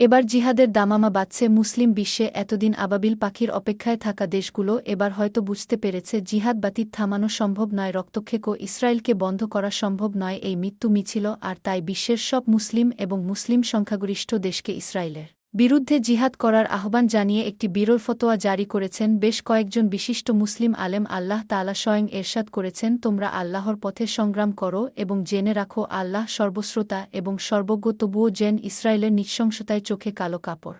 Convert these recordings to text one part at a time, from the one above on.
এবার জিহাদের দামামা বাঁচছে মুসলিম বিশ্বে এতদিন আবাবিল পাখির অপেক্ষায় থাকা দেশগুলো, এবার হয়তো বুঝতে পেরেছে জিহাদ বাতিত থামানো সম্ভব নয় রক্তক্ষেক ইসরায়েলকে বন্ধ করা সম্ভব নয়, এই মৃত্যু মিছিল, আর তাই বিশ্বের সব মুসলিম এবং মুসলিম সংখ্যাগরিষ্ঠ দেশকে ইসরায়েলের বিরুদ্ধে জিহাদ করার আহ্বান জানিয়ে একটি বিরল ফতোয়া জারি করেছেন বেশ কয়েকজন বিশিষ্ট মুসলিম আলেম আল্লাহ তালা স্বয়ং এরশাদ করেছেন, তোমরা আল্লাহর পথে সংগ্রাম করো এবং জেনে রাখো আল্লাহ সর্বশ্রোতা এবং সর্বজ্ঞ, তবুও জেন ইসরায়েলের নিঃশংসতায় চোখে কালো কাপড়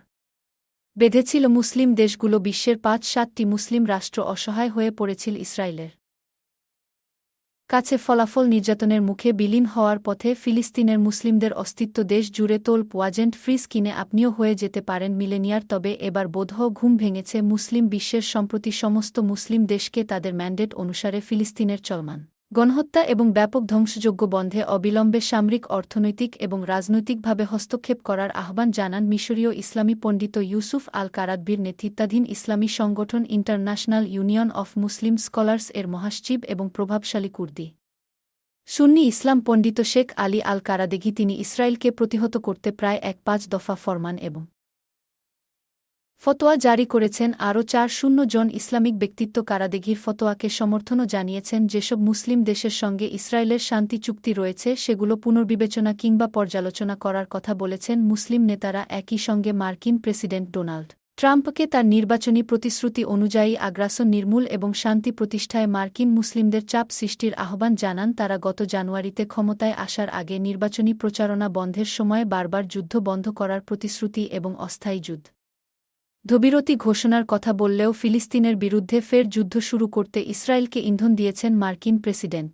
বেঁধেছিল মুসলিম দেশগুলো বিশ্বের পাঁচ সাতটি মুসলিম রাষ্ট্র অসহায় হয়ে পড়েছিল ইসরায়েলের। কাছে ফলাফল নির্যাতনের মুখে বিলীন হওয়ার পথে ফিলিস্তিনের মুসলিমদের অস্তিত্ব দেশ জুড়ে তোল ওয়াজেন্ট ফ্রিজ কিনে আপনিও হয়ে যেতে পারেন মিলেনিয়ার, তবে এবার বোধহ ঘুম ভেঙেছে মুসলিম বিশ্বের সম্প্রতি সমস্ত মুসলিম দেশকে তাদের ম্যান্ডেট অনুসারে ফিলিস্তিনের চলমান। গণহত্যা এবং ব্যাপক ধ্বংসযোগ্য বন্ধে অবিলম্বে সামরিক, অর্থনৈতিক এবং রাজনৈতিকভাবে হস্তক্ষেপ করার আহ্বান জানান মিশরীয় ইসলামী পণ্ডিত ইউসুফ আল কারাদবির নেতৃত্বাধীন ইসলামী সংগঠন International Union of Muslim Scholars এর মহাসচিব এবং প্রভাবশালী কুর্দি। সুন্নি ইসলাম পণ্ডিত শেখ আলী আল কারাদেঘি তিনি ইসরায়েলকে প্রতিহত করতে প্রায় এক পাঁচ দফা ফরমান এবং ফতোয়া জারি করেছেন আরও চার শূন্য জন ইসলামিক ব্যক্তিত্ব কারাদেঘির ফতোয়াকে সমর্থনও জানিয়েছেন যেসব মুসলিম দেশের সঙ্গে ইসরায়েলের শান্তি চুক্তি রয়েছে সেগুলো পুনর্বিবেচনা কিংবা পর্যালোচনা করার কথা বলেছেন মুসলিম নেতারা একই সঙ্গে মার্কিন প্রেসিডেন্ট ডোনাল্ড ট্রাম্পকে তার নির্বাচনী প্রতিশ্রুতি অনুযায়ী আগ্রাসন নির্মূল এবং শান্তি প্রতিষ্ঠায় মার্কিন মুসলিমদের চাপ সৃষ্টির আহ্বান জানান তারা গত জানুয়ারিতে ক্ষমতায় আসার আগে নির্বাচনী প্রচারণা বন্ধের সময় বারবার যুদ্ধ বন্ধ করার প্রতিশ্রুতি এবং অস্থায়ী যুদ্ধ। ধবিরতি ঘোষণার কথা বললেও ফিলিস্তিনের বিরুদ্ধে ফের যুদ্ধ শুরু করতে ইসরায়েলকে ইন্ধন দিয়েছেন মার্কিন প্রেসিডেন্ট।